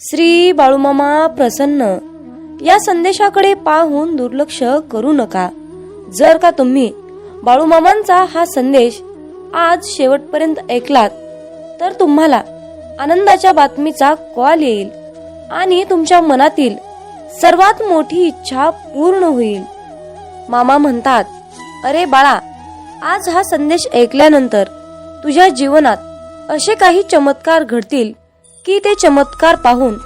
श्री बाळूमामा प्रसन्न. या संदेशाकडे पाहून दुर्लक्ष करू नका. जर का तुम्ही बाळूमामांचा हा संदेश आज शेवटपर्यंत ऐकलात तर तुम्हाला आनंदाच्या बातमीचा कॉल येईल आणि तुमच्या मनातील सर्वात मोठी इच्छा पूर्ण होईल. मामा म्हणतात अरे बाळा आज हा संदेश ऐकल्यानंतर तुझ्या जीवनात असे काही चमत्कार घडतील की ते चमत्कार पाहून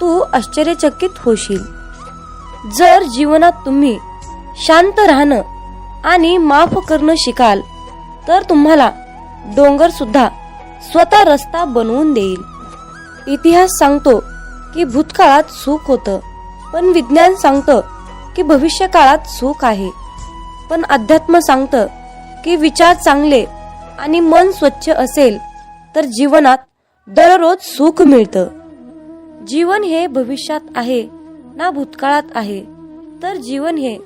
तू आश्चर्यचकित होशील. जर जीवनात तुम्ही शांत राहणं आणि माफ करणं शिकाल तर तुम्हाला डोंगर सुद्धा स्वतः रस्ता बनवून देईल. इतिहास सांगतो की भूतकाळात सुख होतं पण विज्ञान सांगतं की भविष्य काळात सुख आहे. पण अध्यात्म सांगतं की विचार चांगले आणि मन स्वच्छ असेल तर जीवनात दररोज सुख मिळतं. जीवन हे भविष्यात आहे ना भूतकाळात आहे. तर जीवन हे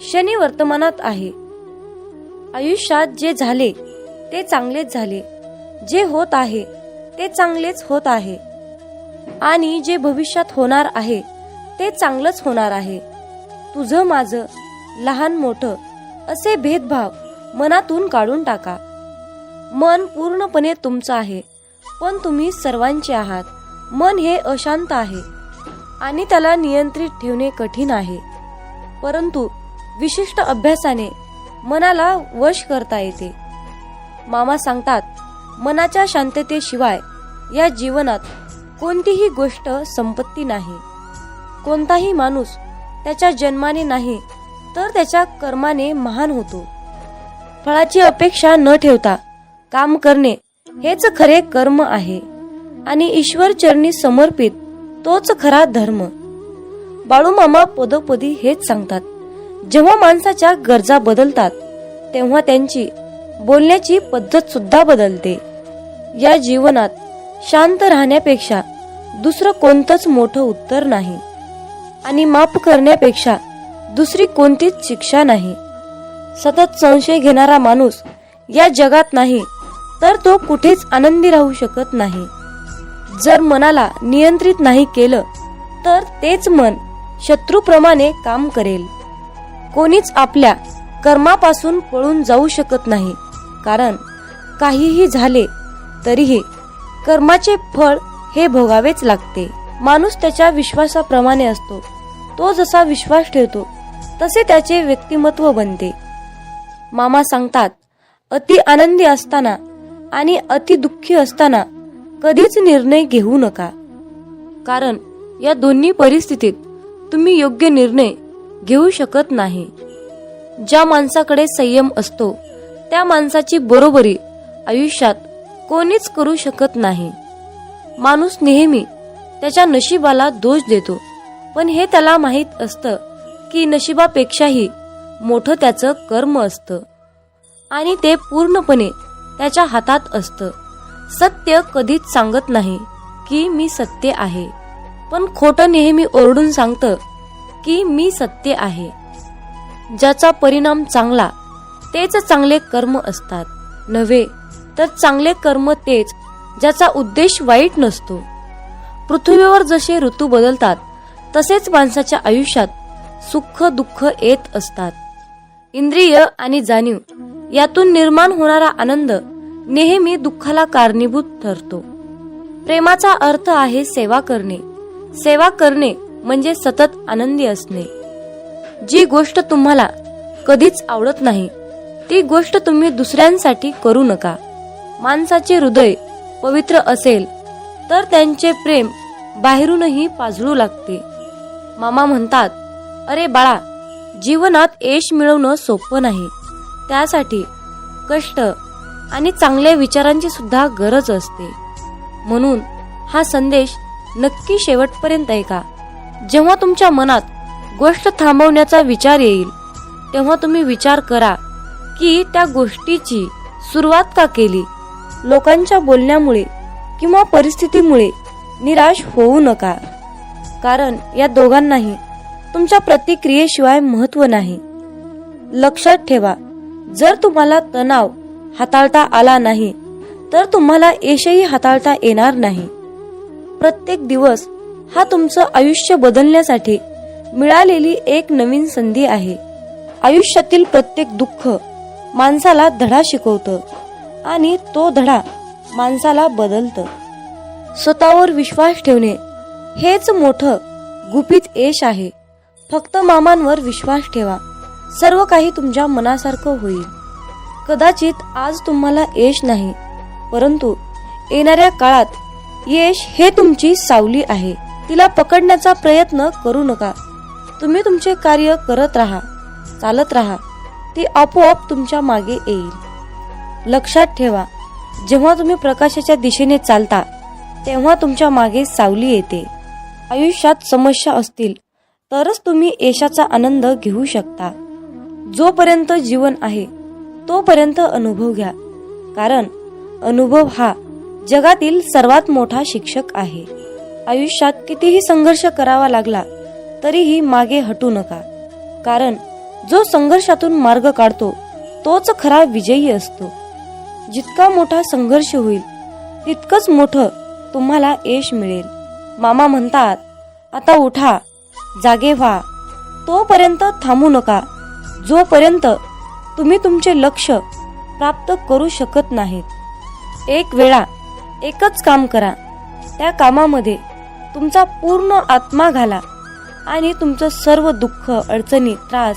शनी वर्तमानात आहे. आयुष्यात जे झाले ते चांगलेच झाले. जे होत आहे ते चांगलेच होत आहे. आणि जे भविष्यात होणार आहे ते चांगलंच होणार आहे. तुझं माझं लहान मोठं असे भेदभाव मनातून काढून टाका. मन पूर्णपणे तुमचं आहे. पण तुम्ही सर्वांचे आहात. मन हे अशांत आहे. आणि त्याला नियंत्रित ठेवणे कठीण आहे. परंतु विशिष्ट अभ्यासाने मनाला वश करता येते. मामा सांगतात मनाच्या शांततेशिवाय या जीवनात कोणतीही गोष्ट संपत्ती नाही. कोणताही माणूस त्याच्या जन्माने नाही तर त्याच्या कर्माने महान होतो. फळाची अपेक्षा न ठेवता काम करणे हेच खरे कर्म आहे. आणि ईश्वर चरणी समर्पित तोच खरा धर्म. बाळूमामा पदोपदी हेच सांगतात. जेव्हा माणसाच्या गरजा बदलतात तेव्हा त्यांची बोलण्याची पद्धत सुद्धा बदलते. या जीवनात शांत राहण्यापेक्षा दुसरं कोणतंच मोठं उत्तर नाही. आणि माफ करण्यापेक्षा दुसरी कोणतीच शिक्षा नाही. सतत संशय घेणारा माणूस या जगात नाही तर तो कुठेच आनंदी राहू शकत नाही. जर मनाला नियंत्रित नाही केलं तर तेच मन शत्रूप्रमाणे काम करेल. कोणीच आपल्या कर्मापासून पळून जाऊ शकत नाही कारण काहीही झाले तरीही कर्माचे फळ हे भोगावेच लागते. माणूस त्याच्या विश्वासाप्रमाणे असतो. तो जसा विश्वास ठेवतो तसे त्याचे व्यक्तिमत्व बनते. मामा सांगतात अति आनंदी असताना आणि अति दुःखी असताना कधीच निर्णय घेऊ नका. कारण या दोन्ही परिस्थितीत तुम्ही योग्य निर्णय घेऊ शकत नाही. ज्या माणसाकडे संयम असतो त्या माणसाची बरोबरी आयुष्यात कोणीच करू शकत नाही. माणूस नेहमी त्याच्या नशिबाला दोष देतो पण हे त्याला माहीत असतं की नशिबापेक्षाही मोठं त्याचं कर्म असतं. आणि ते पूर्णपणे त्याच्या हातात असतं. सत्य कधीच सांगत नाही की मी सत्य आहे. पण खोटं नेहमी ओरडून सांगतं की मी सत्य आहे. ज्याचा परिणाम चांगला तेच चांगले कर्म असतात. नव्हे तर चांगले कर्म तेच ज्याचा उद्देश वाईट नसतो. पृथ्वीवर जसे ऋतू बदलतात तसेच माणसाच्या आयुष्यात सुख दुःख येत असतात. इंद्रिय आणि जाणीव यातून निर्माण होणारा आनंद नेहमी दुःखाला कारणीभूत ठरतो. प्रेमाचा अर्थ आहे सेवा करणे. सेवा करणे म्हणजे सतत आनंदी असणे. जी गोष्ट तुम्हाला कधीच आवडत नाही ती गोष्ट तुम्ही दुसऱ्यांसाठी करू नका. माणसाचे हृदय पवित्र असेल तर त्यांचे प्रेम बाहेरूनही पाजळू लागते. मामा म्हणतात अरे बाळा जीवनात यश मिळवणं सोपं नाही. त्यासाठी कष्ट आणि चांगल्या विचारांची सुद्धा गरज असते. म्हणून हा संदेश नक्की शेवटपर्यंत ऐका. जेव्हा तुमच्या मनात गोष्ट थांबवण्याचा विचार येईल तेव्हा तुम्ही विचार करा की त्या गोष्टीची सुरुवात का केली? लोकांच्या बोलण्यामुळे किंवा परिस्थितीमुळे निराश होऊ नका. कारण या दोघांनाही तुमच्या प्रतिक्रियेशिवाय महत्त्व नाही. लक्षात ठेवा जर तुम्हाला तणाव हाताळता आला नाही तर तुम्हाला यशही हाताळता येणार नाही. प्रत्येक दिवस हा तुमचं आयुष्य बदलण्यासाठी मिळालेली एक नवीन संधी आहे. आयुष्यातील प्रत्येक दुःख माणसाला धडा शिकवतं आणि तो धडा माणसाला बदलतं. स्वतःवर विश्वास ठेवणे हेच मोठं गुपित यश आहे. फक्त मामांवर विश्वास ठेवा. सर्व काही तुमच्या मनासारखं होईल. कदाचित आज तुम्हाला यश नाही परंतु येणाऱ्या काळात यश हे तुमची सावली आहे. तिला पकडण्याचा प्रयत्न करू नका. तुम्ही तुमचे कार्य करत राहा चालत राहा. ती आपोआप तुमच्या मागे येईल. लक्षात ठेवा जेव्हा तुम्ही प्रकाशाच्या दिशेने चालता तेव्हा तुमच्या मागे सावली येते. आयुष्यात समस्या असतील तरच तुम्ही यशाचा आनंद घेऊ शकता. जोपर्यंत जीवन आहे तोपर्यंत अनुभव घ्या. कारण अनुभव हा जगातील सर्वात मोठा शिक्षक आहे. आयुष्यात कितीही संघर्ष करावा लागला तरीही मागे हटू नका. कारण जो संघर्षातून मार्ग काढतो तोच खरा विजयी असतो. जितका मोठा संघर्ष होईल तितकंच मोठं तुम्हाला यश मिळेल. मामा म्हणतात आता उठा जागे व्हा. तोपर्यंत थांबू नका. जोपर्यंत तुम्ही तुमचे लक्ष प्राप्त करू शकत नाहीत एक वेळा एकच काम करा. त्या कामामध्ये तुमचा पूर्ण आत्मा घाला आणि तुमचं सर्व दुःख अडचणी त्रास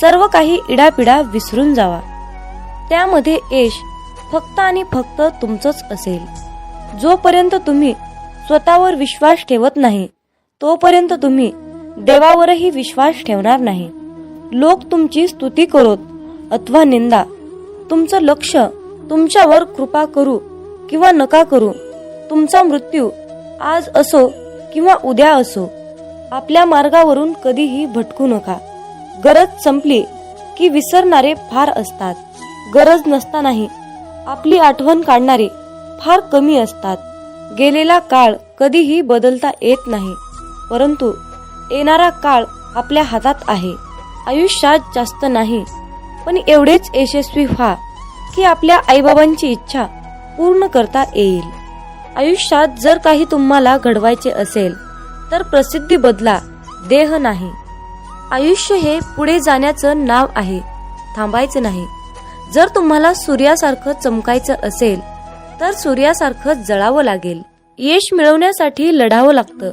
सर्व काही इडापिडा विसरून जावा. त्यामध्ये यश फक्त आणि फक्त तुमचंच असेल. जोपर्यंत तुम्ही स्वतःवर विश्वास ठेवत नाही तोपर्यंत तुम्ही देवावरही विश्वास ठेवणार नाही. लोक तुमची स्तुती करोत अथवा निंदा. तुमचं लक्ष तुमच्यावर कृपा करू किंवा नका करू. तुमचा मृत्यू आज असो किंवा उद्या असो आपल्या मार्गावरून कधीही भटकू नका. गरज संपली की विसरणारे फार असतात. गरज नसतानाही आपली आठवण काढणारे फार कमी असतात. गेलेला काळ कधीही बदलता येत नाही परंतु येणारा काळ आपल्या हातात आहे. आयुष्यात जास्त नाही. पण एवढेच यशस्वी व्हा की आपल्या आईबाबांची इच्छा पूर्ण करता येईल. आयुष्यात जर काही तुम्हाला घडवायचे असेल तर प्रसिद्धी बदला देह नाही. आयुष्य हे पुढे जाण्याचं नाव आहे थांबायचं नाही. जर तुम्हाला सूर्यासारखं चमकायचं असेल तर सूर्यासारखं जळावं लागेल. यश मिळवण्यासाठी लढावं लागतं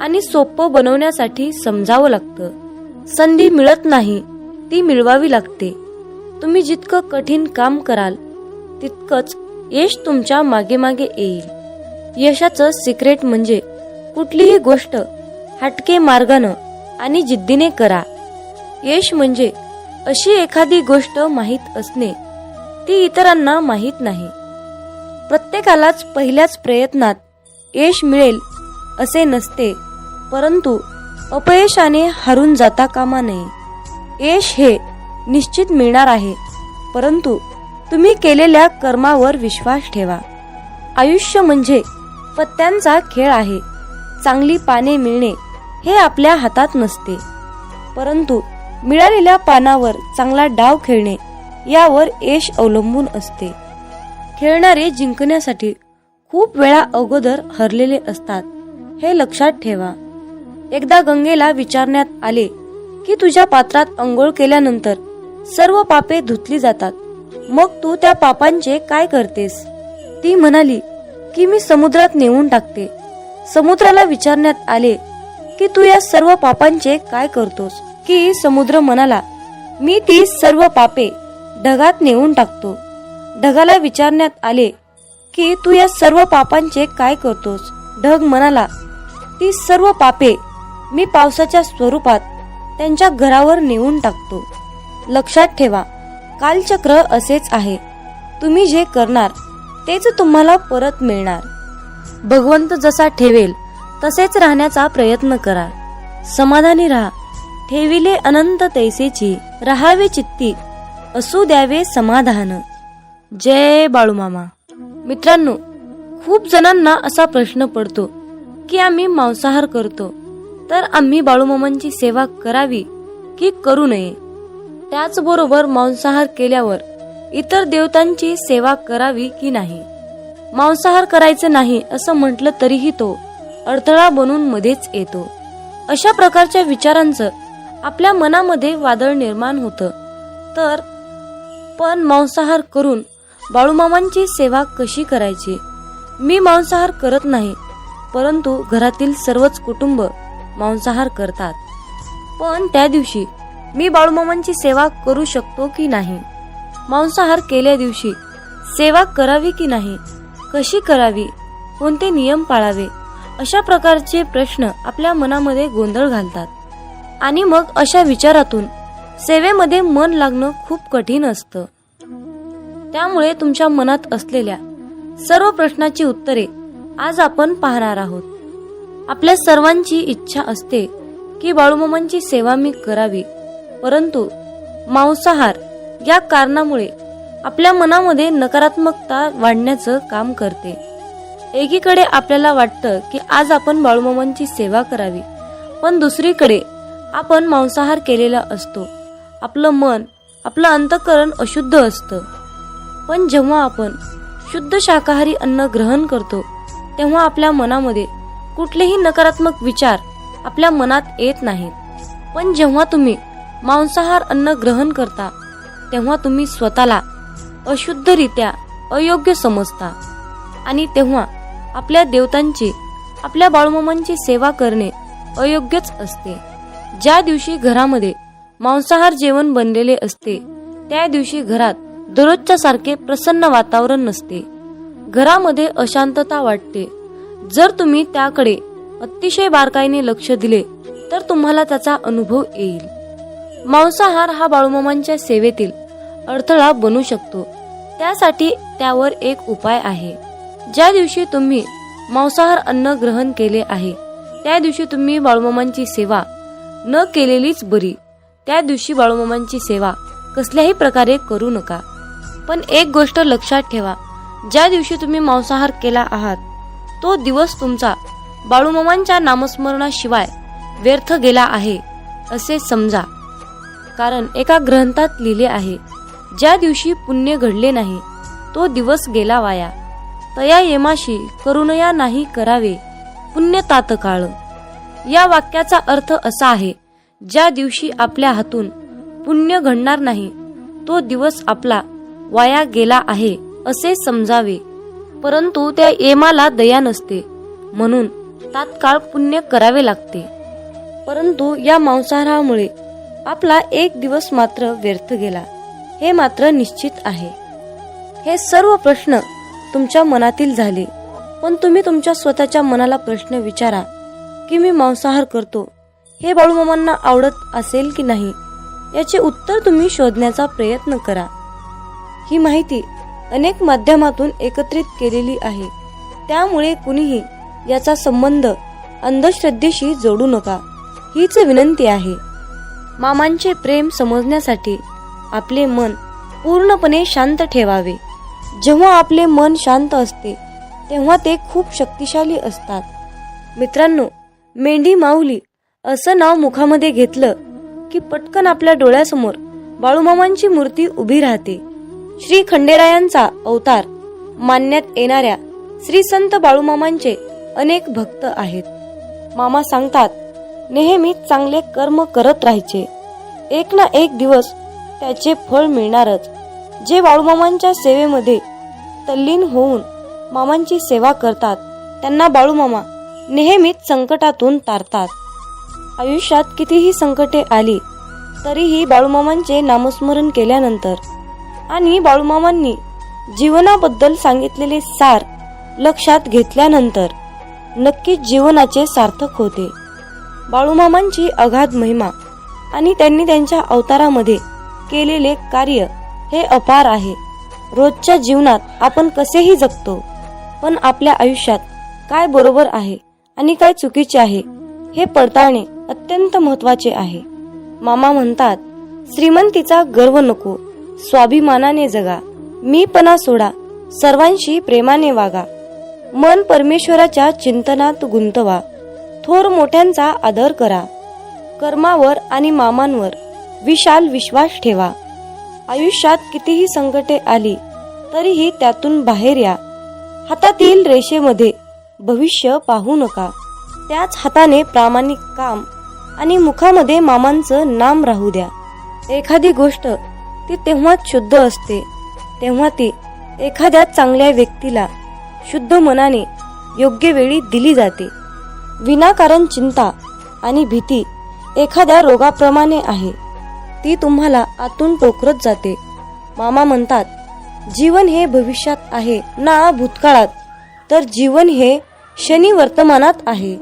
आणि सोपं बनवण्यासाठी समजावं लागतं. संधी मिळत नाही ती मिळवावी लागते. तुम्ही जितकं कठीण काम कराल तितकंच यश तुमच्या मागे मागे येईल. यशाचं सिक्रेट म्हणजे कुठलीही गोष्ट हटके मार्गानं आणि जिद्दीने करा. यश म्हणजे अशी एखादी गोष्ट माहीत असणे ती इतरांना माहीत नाही. प्रत्येकालाच पहिल्याच प्रयत्नात यश मिळेल असे नसते परंतु अपयशाने हरून जाता कामा नये. यश हे निश्चित मिळणार आहे. परंतु तुम्ही केलेल्या कर्मावर विश्वास ठेवा. आयुष्य म्हणजे पत्त्यांचा खेळ आहे. चांगली पाने मिळणे हे आपल्या हातात नसते. परंतु मिळालेल्या पानावर चांगला डाव खेळणे यावर यश अवलंबून असते. खेळणारे जिंकण्यासाठी खूप वेळा अगोदर हरलेले असतात. हे लक्षात ठेवा. एकदा गंगेला विचारण्यात आले की तुझ्या पात्रात अंघोळ केल्यानंतर सर्व पापे धुतली जातात. मग तू त्या पापांचे काय करतेस? ती म्हणाली की मी समुद्रात नेऊन टाकते. समुद्राला विचारण्यात आले की तू या सर्व पापांचे काय करतोस? की समुद्र म्हणाला मी ती सर्व पापे ढगात नेऊन टाकतो. ढगाला विचारण्यात आले की तू या सर्व पापांचे काय करतोस? ढग म्हणाला ती सर्व पापे मी पावसाच्या स्वरूपात त्यांच्या घरावर नेऊन टाकतो. लक्षात ठेवा कालचक्र असेच आहे. तुम्ही जे करणार तेच तुम्हाला परत मिळणार. भगवंत जसा ठेवेल तसेच राहण्याचा प्रयत्न करा. समाधानी राहा. ठेविले अनंत तैसेची राहावे चित्ती. असू द्यावे समाधान. जय बाळूमामा. मित्रांनो खूप जणांना असा प्रश्न पडतो की आम्ही मांसाहार करतो. तर आम्ही बाळूमामांची सेवा करावी की करू नये. त्याचबरोबर मांसाहार केल्यावर इतर देवतांची सेवा करावी की नाही? मांसाहार करायचं नाही असं म्हटलं तरीही तो अडथळा बनून मध्येच येतो. अशा प्रकारच्या विचारांचं आपल्या मनामध्ये वादळ निर्माण होतं. तर पण मांसाहार करून बाळूमामांची सेवा कशी करायची? मी मांसाहार करत नाही परंतु घरातील सर्वच कुटुंब मांसाहार करतात. पण त्या दिवशी मी बाळूमामांची सेवा करू शकतो की नाही? मांसाहार केल्या दिवशी सेवा करावी की नाही? कशी करावी? कोणते नियम पाळावे? अशा प्रकारचे प्रश्न आपल्या मनामध्ये गोंधळ घालतात. आणि मग अशा विचारातून सेवेमध्ये मन लागणं खूप कठीण असतं. त्यामुळे तुमच्या मनात असलेल्या सर्व प्रश्नाची उत्तरे आज आपण पाहणार आहोत. आपल्या सर्वांची इच्छा असते की बाळूमामांची सेवा मी करावी. परंतु मांसाहार या कारणामुळे आपल्या मनामध्ये नकारात्मकता वाढण्याचं काम करते. एकीकडे आपल्याला वाटतं की आज आपण बाळूमामांची सेवा करावी पण दुसरीकडे आपण मांसाहार केलेला असतो. आपलं मन आपलं अंतकरण अशुद्ध असतं. पण जेव्हा आपण शुद्ध शाकाहारी अन्न ग्रहण करतो तेव्हा आपल्या मनामध्ये कुठलेही नकारात्मक विचार आपल्या मनात येत नाहीत. पण जेव्हा तुम्ही मांसाहार अन्न ग्रहण करता तेव्हा तुम्ही स्वतःला अशुद्धरित्या अयोग्य समजता आणि तेव्हा आपल्या देवतांची आपल्या बाळूमामांची सेवा करणे अयोग्यच असते. ज्या दिवशी घरामध्ये मांसाहार जेवण बनलेले असते त्या दिवशी घरात दररोजच्या सारखे प्रसन्न वातावरण नसते. घरामध्ये अशांतता वाटते. जर तुम्ही त्याकडे अतिशय बारकाईने लक्ष दिले तर तुम्हाला त्याचा अनुभव येईल. मांसाहार हा बाळूमामांच्या सेवेतील अडथळा बनू शकतो. त्यासाठी त्यावर एक उपाय आहे. ज्या दिवशी तुम्ही मांसाहार अन्न ग्रहण केले आहे त्या दिवशी तुम्ही बाळूमामांची सेवा न केलेलीच बरी. त्या दिवशी बाळूमामांची सेवा कसल्याही प्रकारे करू नका. पण एक गोष्ट लक्षात ठेवा. ज्या दिवशी तुम्ही मांसाहार केला आहात तो दिवस तुमचा बाळूमामांच्या नामस्मरणाशिवाय व्यर्थ गेला आहे असे समजा. कारण एका ग्रंथात लिहिले आहे ज्या दिवशी पुण्य घडले नाही तो दिवस गेला वाया. तया येमाशी करुणया नाही करावे पुण्य तातकाळ या वाक्याचा अर्थ असा आहे ज्या दिवशी आपल्या हातून पुण्य घडणार नाही तो दिवस आपला वाया गेला आहे असे समजावे. परंतु त्या येमाला दया नसते. म्हणून तात्काळ पुण्य करावे लागते. परंतु या मांसाहारामुळे आपला एक दिवस मात्र व्यर्थ गेला. हे मात्र निश्चित आहे. हे सर्व प्रश्न तुमच्या मनातील झाले. पण तुम्ही तुमच्या स्वतःच्या मनाला प्रश्न विचारा की मी मांसाहार करतो हे बाळूमामांना आवडत असेल की नाही याचे उत्तर तुम्ही शोधण्याचा प्रयत्न करा. ही माहिती अनेक माध्यमातून एकत्रित केलेली आहे. त्यामुळे कुणीही याचा संबंध अंधश्रद्धेशी जोडू नका. हीच विनंती आहे. मामांचे प्रेम समजण्यासाठी आपले मन पूर्णपणे शांत ठेवावे. जेव्हा आपले मन शांत असते तेव्हा ते खूप शक्तिशाली असतात. मित्रांनो मेंढी माऊली असं नाव मुखामध्ये घेतलं की पटकन आपल्या डोळ्यासमोर बाळूमामांची मूर्ती उभी राहते. श्री खंडेरायांचा अवतार मानण्यात येणाऱ्या श्री संत बाळूमामांचे अनेक भक्त आहेत. मामा सांगतात नेहमी चांगले कर्म करत राहायचे. एक ना एक दिवस त्याचे फळ मिळणारच. जे बाळूमामांच्या सेवेमध्ये तल्लीन होऊन मामांची सेवा करतात त्यांना बाळूमामा नेहमीच संकटातून तारतात. आयुष्यात कितीही संकटे आली तरीही बाळूमामांचे नामस्मरण केल्यानंतर आणि बाळूमामांनी जीवनाबद्दल सांगितलेले सार लक्षात घेतल्यानंतर नक्कीच जीवनाचे सार्थक होते. बाळूमामांची अगाध महिमा आणि त्यांनी त्यांच्या अवतारामध्ये केलेले कार्य हे अपार आहे. रोजच्या जीवनात आपण कसेही जगतो पण आपल्या आयुष्यात काय बरोबर आहे आणि काय चुकीचे आहे हे पडताळणे अत्यंत महत्त्वाचे आहे. मामा म्हणतात श्रीमंतीचा गर्व नको स्वाभिमानाने जगा. मीपणा सोडा. सर्वांशी प्रेमाने वागा. मन परमेश्वराच्या चिंतनात गुंतवा. थोर मोठ्यांचा आदर करा. कर्मावर आणि मामांवर विशाल विश्वास ठेवा. आयुष्यात कितीही संकटे आली तरीही त्यातून बाहेर या. हातातील रेषेमध्ये भविष्य पाहू नका. त्याच हाताने प्रामाणिक काम आणि मुखामध्ये मामांचं नाम राहू द्या. एखादी गोष्ट ती तेव्हाच शुद्ध असते. तेव्हा ती एखाद्या चांगल्या व्यक्तीला शुद्ध मनाने योग्य वेळी दिली जाते. विनाकारण चिंता आणि भीती एखाद्या रोगाप्रमाणे आहे. ती तुम्हाला आतून टोकरत जाते. मामा म्हणतात जीवन हे भविष्यात आहे ना भूतकाळात तर जीवन हे शनी वर्तमानात आहे.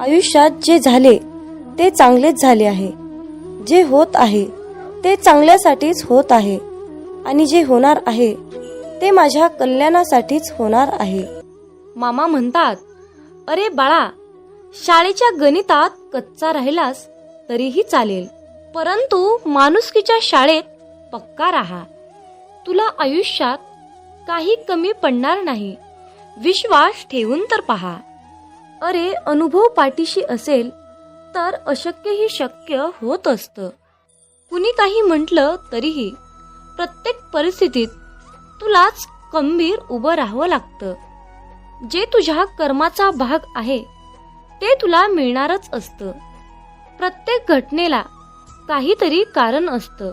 आयुष्यात जे झाले ते चांगलेच झाले आहे. जे होत आहे ते चांगल्यासाठीच होत आहे. आणि जे होणार आहे ते माझ्या कल्याणासाठीच होणार आहे. मामा म्हणतात अरे बाळा शाळेच्या गणितात कच्चा राहिलास तरीही चालेल. परंतु माणुसकीच्या शाळेत पक्का राहा. तुला आयुष्यात काही कमी पडणार नाही. विश्वास ठेवून तर पहा. अरे अनुभव पाठीशी असेल तर अशक्यही शक्य होत असतं. कुणी काही म्हटलं तरीही प्रत्येक परिस्थितीत तुलाच गंभीर उभं राहावं लागतं. जे तुझ्या कर्माचा भाग आहे ते तुला मिळणारच असतं. प्रत्येक घटनेला काहीतरी कारण असतं.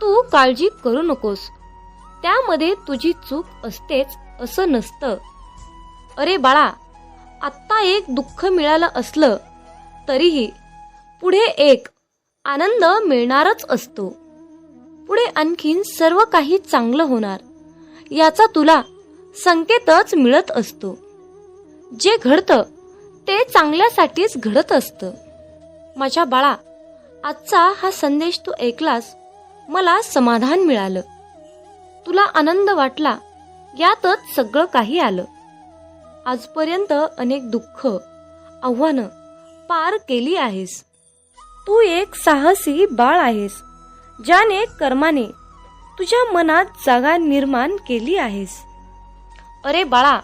तू काळजी करू नकोस. त्यामध्ये तुझी चूक असतेच असं नसतं. अरे बाळा आत्ता एक दुःख मिळालं असलं तरीही पुढे एक आनंद मिळणारच असतो. पुढे आणखीन सर्व काही चांगलं होणार याचा तुला संकेतच मिळत असतो. जे घडतं ते चांगल्यासाठीच घडत असतं. माझ्या बाळा आजचा हा संदेश तू ऐकलास मला समाधान मिळालं. तुला आनंद वाटला यातच सगळं काही आलं. आजपर्यंत अनेक दुःख आव्हानं पार केली आहेस. तू एक साहसी बाळ आहेस ज्याने कर्माने तुझ्या मनात जागा निर्माण केली आहेस. अरे बाळा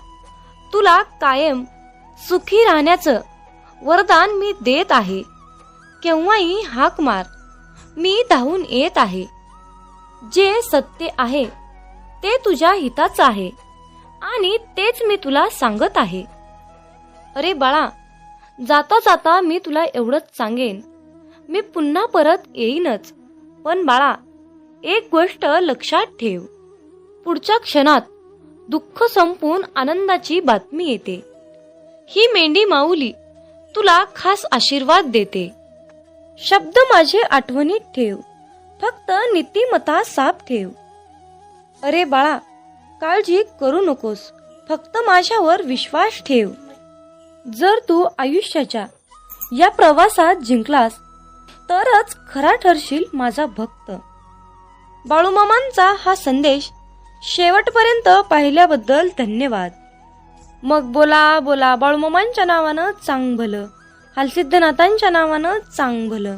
तुला कायम सुखी राहण्याचं वरदान मी देत आहे. केव्हाही हाक मार मी धावून येत आहे. जे सत्य आहे ते तुझ्या हिताचं आहे आणि तेच मी तुला सांगत आहे. अरे बाळा जाता जाता मी तुला एवढंच सांगेन. मी पुन्हा परत येईनच. पण बाळा एक गोष्ट लक्षात ठेव. पुढच्या क्षणात दुःख संपून आनंदाची बातमी येते. ही मेंढी माऊली तुला खास आशीर्वाद देते. शब्द माझे आठवणीत ठेव. फक्त नीतिमता साफ ठेव. अरे बाळा काळजी करू नकोस. फक्त माझ्यावर विश्वास ठेव. जर तू आयुष्याच्या या प्रवासात जिंकलास तरच खरा ठरशील माझा भक्त. बाळूमामांचा हा संदेश शेवटपर्यंत पाहिल्याबद्दल धन्यवाद. मग बोला बोला बाळूमामांच्या नावानं चांग भलं हालसिद्धनाथांच्या नावानं चांग भलं